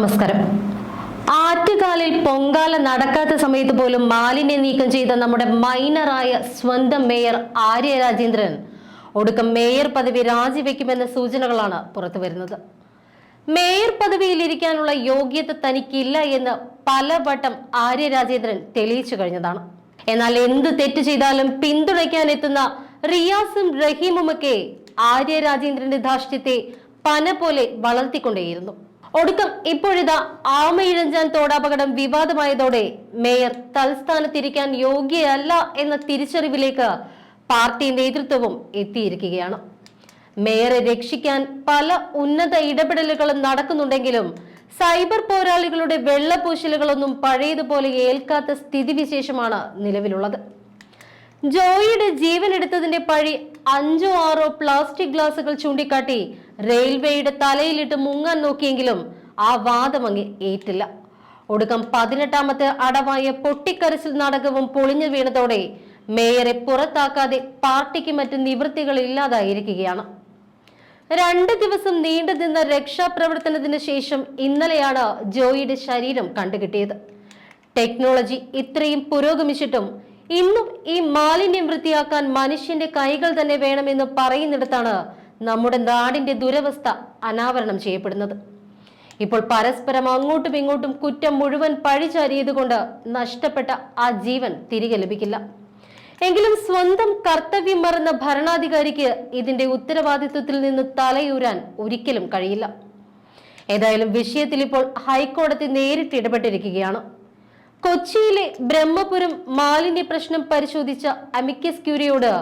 നമസ്കാരം. ആറ്റുകാലിൽ പൊങ്കാല നടക്കാത്ത സമയത്ത് പോലും മാലിന്യം നീക്കം ചെയ്ത നമ്മുടെ മൈനറായ സ്വന്തം മേയർ ആര്യ രാജേന്ദ്രൻ ഒടുക്കം മേയർ പദവി രാജിവെക്കുമെന്ന സൂചനകളാണ് പുറത്തു വരുന്നത്. മേയർ പദവിയിൽ ഇരിക്കാനുള്ള യോഗ്യത തനിക്കില്ല എന്ന് പലവട്ടം ആര്യ രാജേന്ദ്രൻ തെളിയിച്ചു കഴിഞ്ഞതാണ്. എന്നാൽ എന്ത് തെറ്റ് ചെയ്താലും പിന്തുണയ്ക്കാൻ എത്തുന്ന റിയാസും റഹീമുമൊക്കെ ആര്യ രാജേന്ദ്രന്റെ ധാർഷ്ട്യത്തെ പന പോലെ വളർത്തിക്കൊണ്ടേയിരുന്നു. ഒടുക്കം ഇപ്പോഴിതാ ആമയിഴഞ്ചാൻ തോടാപകടം വിവാദമായതോടെ മേയർ തൽസ്ഥാനത്തിരിക്കാൻ യോഗ്യയല്ല എന്ന തിരിച്ചറിവിലേക്ക് പാർട്ടി നേതൃത്വവും എത്തിയിരിക്കുകയാണ്. മേയറെ രക്ഷിക്കാൻ പല ഉന്നത ഇടപെടലുകളും നടക്കുന്നുണ്ടെങ്കിലും സൈബർ പോരാളികളുടെ വെള്ളപൂശലുകളൊന്നും പഴയതുപോലെ ഏൽക്കാത്ത സ്ഥിതിവിശേഷമാണ് നിലവിലുള്ളത്. ജോയിയുടെ ജീവൻ എടുത്തതിന്റെ പഴി അഞ്ചോ ആറോ പ്ലാസ്റ്റിക് ഗ്ലാസുകൾ ചൂണ്ടിക്കാട്ടി റെയിൽവേയുടെ തലയിലിട്ട് മുങ്ങാൻ നോക്കിയെങ്കിലും ആ വാദം വാദമങ്ങ് ഏറ്റില്ല. ഒടുക്കം പതിനെട്ടാമത്തെ അടവായ പൊട്ടിക്കരച്ചിൽ നാടകവും പൊളിഞ്ഞു വീണതോടെ മേയറെ പുറത്താക്കാതെ പാർട്ടിക്ക് മറ്റ് നിവൃത്തികൾ ഇല്ലാതായിരിക്കുകയാണ്. രണ്ട് ദിവസം നീണ്ടു നിന്ന രക്ഷാപ്രവർത്തനത്തിന് ശേഷം ഇന്നലെയാണ് ജോയിയുടെ ശരീരം കണ്ടുകിട്ടിയത്. ടെക്നോളജി ഇത്രയും പുരോഗമിച്ചിട്ടും ഇന്നും ഈ മാലിന്യം വൃത്തിയാക്കാൻ മനുഷ്യന്റെ കൈകൾ തന്നെ വേണമെന്ന് പറയുന്നിടത്താണ് നമ്മുടെ നാടിന്റെ ദുരവസ്ഥ അനാവരണം ചെയ്യപ്പെടുന്നത്. ഇപ്പോൾ പരസ്പരം അങ്ങോട്ടും ഇങ്ങോട്ടും കുറ്റം മുഴുവൻ പഴിചാരിയത് കൊണ്ട് നഷ്ടപ്പെട്ട ആ ജീവൻ തിരികെ ലഭിക്കില്ല. എങ്കിലും സ്വന്തം കർത്തവ്യം മറന്ന ഭരണാധികാരിക്ക് ഇതിന്റെ ഉത്തരവാദിത്വത്തിൽ നിന്ന് തലയൂരാൻ ഒരിക്കലും കഴിയില്ല. ഏതായാലും വിഷയത്തിൽ ഇപ്പോൾ ഹൈക്കോടതി നേരിട്ട് ഇടപെട്ടിരിക്കുകയാണ്. കൊച്ചിയിലെ ബ്രഹ്മപുരം മാലിന്യ പ്രശ്നം പരിശോധിച്ച അമിക്കസ് ക്യൂരിയോട്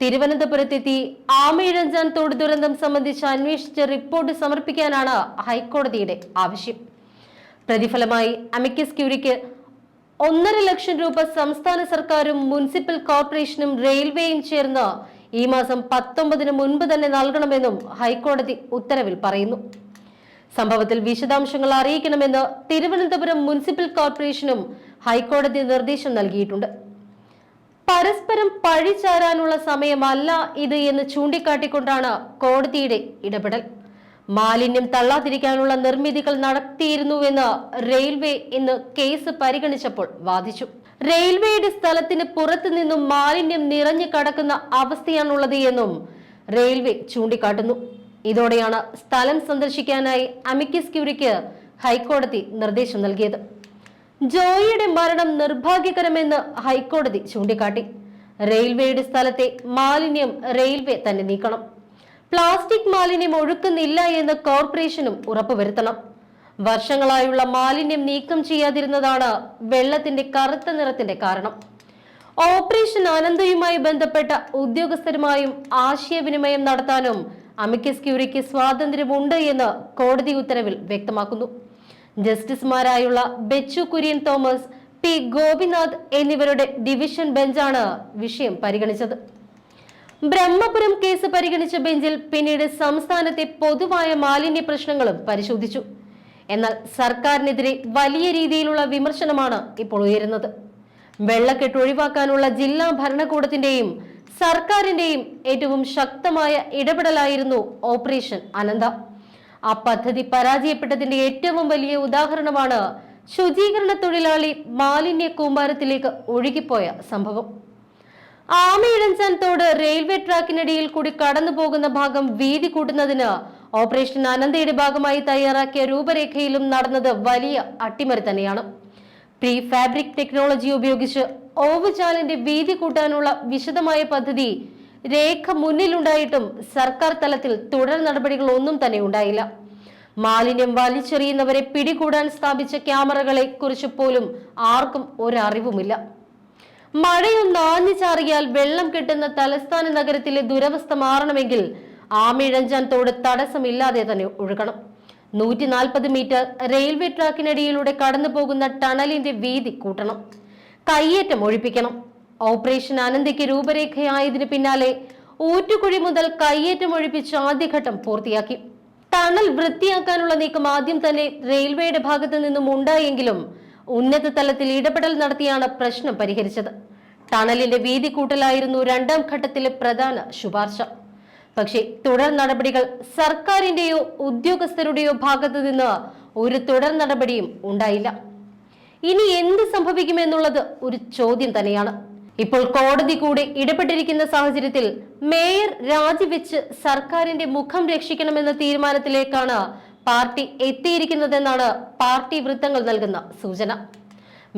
തിരുവനന്തപുരത്തെത്തി ആമയിഴഞ്ചാൻ തോട് ദുരന്തം സംബന്ധിച്ച് അന്വേഷിച്ച റിപ്പോർട്ട് സമർപ്പിക്കാനാണ് ഹൈക്കോടതിയുടെ ആവശ്യം. പ്രതിഫലമായി അമിക്കസ് ക്യൂരിക്ക് ഒന്നര ലക്ഷം രൂപ സംസ്ഥാന സർക്കാരും മുനിസിപ്പൽ കോർപ്പറേഷനും റെയിൽവേയും ചേർന്ന് ഈ മാസം പത്തൊമ്പതിന് മുൻപ് തന്നെ നൽകണമെന്നും ഹൈക്കോടതി ഉത്തരവിൽ പറയുന്നു. സംഭവത്തിൽ വിശദാംശങ്ങൾ അറിയിക്കണമെന്ന് തിരുവനന്തപുരം മുനിസിപ്പൽ കോർപ്പറേഷനും ഹൈക്കോടതി നിർദ്ദേശം നൽകിയിട്ടുണ്ട്. പരസ്പരം പഴിചാരാനുള്ള സമയമല്ല ഇത് എന്ന് ചൂണ്ടിക്കാട്ടിക്കൊണ്ടാണ് കോടതിയുടെ ഇടപെടൽ. മാലിന്യം തള്ളാതിരിക്കാനുള്ള നിർമ്മിതികൾ നടത്തിയിരുന്നുവെന്ന് റെയിൽവേ ഇന്ന് കേസ് പരിഗണിച്ചപ്പോൾ വാദിച്ചു. റെയിൽവേയുടെ സ്ഥലത്തിന് പുറത്തു നിന്നും മാലിന്യം നിറഞ്ഞു കടക്കുന്ന അവസ്ഥയാണുള്ളത് എന്നും റെയിൽവേ ചൂണ്ടിക്കാട്ടുന്നു. ഇതോടെയാണ് സ്ഥലം സന്ദർശിക്കാനായി അമിക്കസ് ക്യൂരിക്ക് ഹൈക്കോടതി നിർദ്ദേശം നൽകിയത്. ജോയിയുടെ മരണം നിർഭാഗ്യകരമെന്ന് ഹൈക്കോടതി ചൂണ്ടിക്കാട്ടി. റെയിൽവേയുടെ സ്ഥലത്തെ മാലിന്യം റെയിൽവേ തന്നെ നീക്കണം. പ്ലാസ്റ്റിക് മാലിന്യം ഒഴുക്കുന്നില്ല എന്ന് കോർപ്പറേഷനും ഉറപ്പുവരുത്തണം. വർഷങ്ങളായുള്ള മാലിന്യം നീക്കം ചെയ്യാതിരുന്നതാണ് വെള്ളത്തിന്റെ കറുത്ത നിറത്തിന്റെ കാരണം. ഓപ്പറേഷൻ അനന്തയുമായി ബന്ധപ്പെട്ട ഉദ്യോഗസ്ഥരുമായും ആശയവിനിമയം നടത്താനും അമിക്കസ് ക്യൂരിക്ക് സ്വാതന്ത്ര്യമുണ്ട് എന്ന് കോടതി ഉത്തരവിൽ വ്യക്തമാക്കുന്നു. ജസ്റ്റിസുമാരായുള്ള ബെച്ചു കുര്യൻ തോമസ് പി ഗോപിനാഥ് എന്നിവരുടെ ഡിവിഷൻ ബെഞ്ചാണ് വിഷയം പരിഗണിച്ചത്. ബ്രഹ്മപുരം കേസ് പരിഗണിച്ച ബെഞ്ചിൽ പിന്നീട് സംസ്ഥാനത്തെ പൊതുവായ മാലിന്യ പ്രശ്നങ്ങളും പരിശോധിച്ചു. എന്നാൽ സർക്കാരിനെതിരെ വലിയ രീതിയിലുള്ള വിമർശനമാണ് ഇപ്പോൾ ഉയരുന്നത്. വെള്ളക്കെട്ട് ഒഴിവാക്കാനുള്ള ജില്ലാ ഭരണകൂടത്തിന്റെയും സർക്കാരിന്റെയും ഏറ്റവും ശക്തമായ ഇടപെടലായിരുന്നു ഓപ്പറേഷൻ അനന്ത. ആ പദ്ധതി പരാജയപ്പെട്ടതിന്റെ ഏറ്റവും വലിയ ഉദാഹരണമാണ് ശുചീകരണ തൊഴിലാളി മാലിന്യ കൂമ്പാരത്തിലേക്ക് ഒഴുകിപ്പോയ സംഭവം. ആമയിഴഞ്ചാൻ തോട് റെയിൽവേ ട്രാക്കിനിടയിൽ കൂടി കടന്നു പോകുന്ന ഭാഗം വീതി കൂട്ടുന്നതിന് ഓപ്പറേഷൻ അനന്തയുടെ ഭാഗമായി തയ്യാറാക്കിയ രൂപരേഖയിലും നടന്നത് വലിയ അട്ടിമറി തന്നെയാണ്. പ്രീ ഫാബ്രിക് ടെക്നോളജി ഉപയോഗിച്ച് ഓവുചാലിന്റെ വീതി കൂട്ടാനുള്ള വിശദമായ പദ്ധതി രേഖ മുന്നിലുണ്ടായിട്ടും സർക്കാർ തലത്തിൽ തുടർ നടപടികൾ ഒന്നും തന്നെ ഉണ്ടായില്ല. മാലിന്യം വലിച്ചെറിയുന്നവരെ പിടികൂടാൻ സ്ഥാപിച്ച ക്യാമറകളെ കുറിച്ച് പോലും ആർക്കും ഒരറിവുമില്ല. മഴയും നാഞ്ഞു ചാറിയാൽ വെള്ളം കെട്ടുന്ന തലസ്ഥാന നഗരത്തിലെ ദുരവസ്ഥ മാറണമെങ്കിൽ ആമിഴഞ്ചാൻ തോട് തടസ്സമില്ലാതെ തന്നെ ഒഴുകണം. നൂറ്റി നാൽപ്പത് മീറ്റർ റെയിൽവേ ട്രാക്കിനടിയിലൂടെ കടന്നു പോകുന്ന ടണലിന്റെ വീതി കൂട്ടണം. കയ്യേറ്റം ഒഴിപ്പിക്കണം. ഓപ്പറേഷൻ അനന്തയ്ക്ക് രൂപരേഖയായതിനു പിന്നാലെ ഊറ്റുകുഴി മുതൽ കയ്യേറ്റം ഒഴിപ്പിച്ച് ആദ്യഘട്ടം പൂർത്തിയാക്കി. ടണൽ വൃത്തിയാക്കാനുള്ള നീക്കം ആദ്യം തന്നെ റെയിൽവേയുടെ ഭാഗത്തു നിന്നും ഉണ്ടായെങ്കിലും ഉന്നത തലത്തിൽ ഇടപെടൽ നടത്തിയാണ് പ്രശ്നം പരിഹരിച്ചത്. ടണലിന്റെ വീതി കൂട്ടലായിരുന്നു രണ്ടാം ഘട്ടത്തിലെ പ്രധാന ശുപാർശ. പക്ഷേ തുടർ നടപടികൾ സർക്കാരിന്റെയോ ഉദ്യോഗസ്ഥരുടെയോ ഭാഗത്തു നിന്ന് ഒരു തുടർ നടപടിയും ഉണ്ടായില്ല. ഇനി എന്ത് സംഭവിക്കുമെന്നുള്ളത് ഒരു ചോദ്യം തന്നെയാണ്. ഇപ്പോൾ കോടതി കൂടി ഇടപെട്ടിരിക്കുന്ന സാഹചര്യത്തിൽ മേയർ രാജിവെച്ച് സർക്കാരിന്റെ മുഖം രക്ഷിക്കണമെന്ന തീരുമാനത്തിലേക്കാണ് പാർട്ടി എത്തിയിരിക്കുന്നതെന്നാണ് പാർട്ടി വൃത്തങ്ങൾ നൽകുന്ന സൂചന.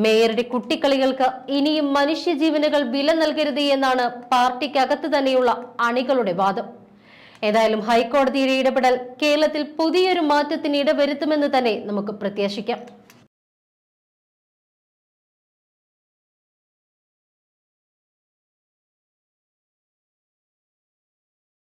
മേയറുടെ കുട്ടിക്കളികൾക്ക് ഇനിയും മനുഷ്യജീവനുകൾ വില നൽകരുത് എന്നാണ് പാർട്ടിക്കകത്ത് തന്നെയുള്ള അണികളുടെ വാദം. ഏതായാലും ഹൈക്കോടതിയുടെ ഇടപെടൽ കേരളത്തിൽ പുതിയൊരു മാറ്റത്തിന് ഇടവരുത്തുമെന്ന് തന്നെ നമുക്ക് പ്രത്യാശിക്കാം.